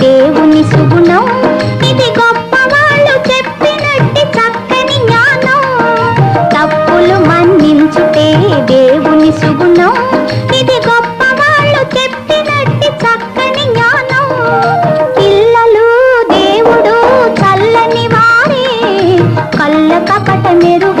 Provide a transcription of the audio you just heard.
దేవుని సుగుణం. ఇది గొప్ప వాళ్ళు చెప్పినట్టి చక్కని జ్ఞానం. తప్పులు మన్నించుటే దేవుని సుగుణం. ఇది గొప్ప వాళ్ళు చెప్పినట్టి చక్కని జ్ఞానం. పిల్లలు దేవుడు చల్లని వారే. కళ్ళ కపట మెరుగు